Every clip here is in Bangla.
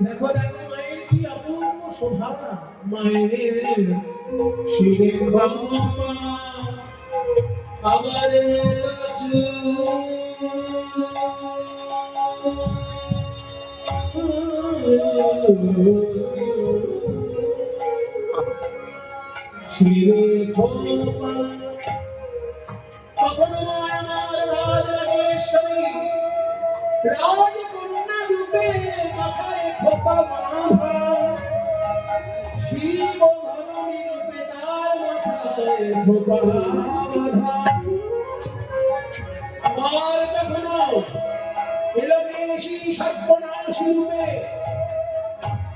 দেখো দেখো মায়ের কি মায়ের শিরে বাবা আবার লচু কখনো আমার রাজ রাজেশ্বরী রাজকন্যা রূপে মাথায় খোপা বাঁধা শিব ধরণী রূপে তার মাথায় খোপা বাঁধা আবার কখনো এলোকেশী সর্বনাশী রূপে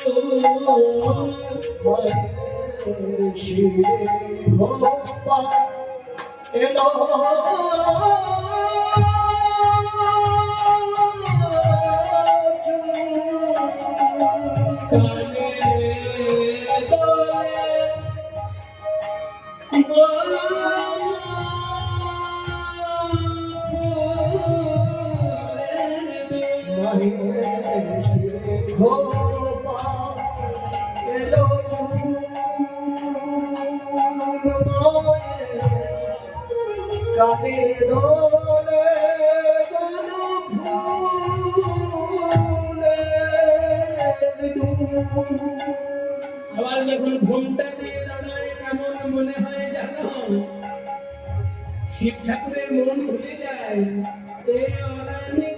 চুমা শিবে খোপা এলো কালে দোলে আবার যখন ঘুমটা দিয়ে দাঁড়ায় কেমন মনে হয় জানো শিব ঠাকুরের মন ভুলে যায়।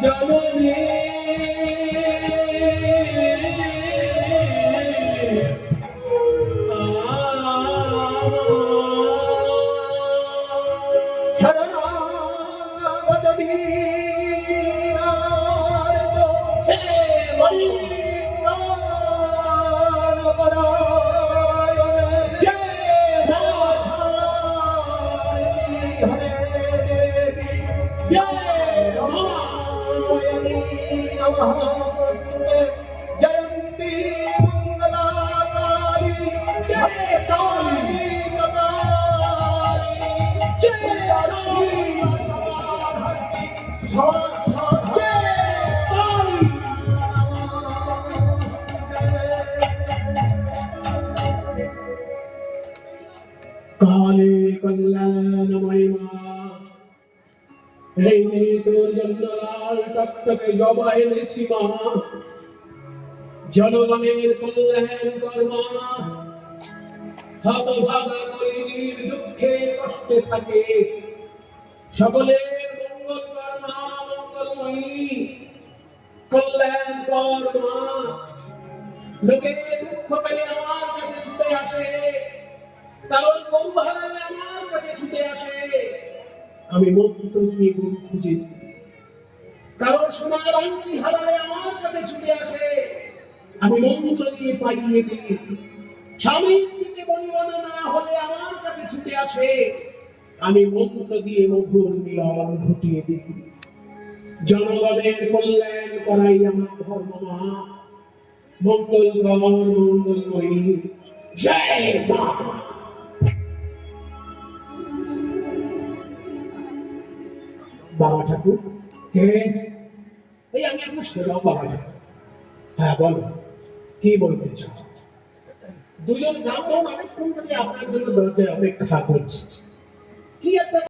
অনামি গৌরিয়া কেমন ভালে সুন্দর শোভেছে শোভেছে শোভেছে জননী জয়ন্তী মঙ্গলাকারী জয় এই মেয়ে তোর জন্য লাল টকটকে জবা এনেছি মা। জনগণের কল্যাণ কর্মা হতভাগা কলিজীব দুঃখে কষ্টে থাকে। সকলের মঙ্গল কর্মা মঙ্গলময়ী। কল্যাণ কর্মা লোকে দুঃখ পেলে আমার কাছে ছুটে আসে। তাও কৌভালে আমার কাছে ছুটে আসে। আমি মন্ত্র দিয়ে গরু খুঁজে দিই। কারণ সোনার আংটি হারালে আমার কাছে ছুটে আসে। আমি মন্ত্র দিয়ে পাইয়ে দিই স্বামী স্ত্রীকে বলিবানা না হলে আমার কাছে ছুটে আসে। আমি মন্ত্র দিয়ে মধুর মিলন ঘটিয়ে দিই। জনগণের কল্যাণ করাই আমার ধর্ম মা মঙ্গল কর মঙ্গলময়ী জয় মা বাবা ঠাকুর। কে? এই আমি আপনার শোনাও বাবা ঠাকুর। হ্যাঁ বলো। কি বলতে দুজন নাম অনেকক্ষণ ধরে আপনার জন্য দরজায় অপেক্ষা করছি। কি একটা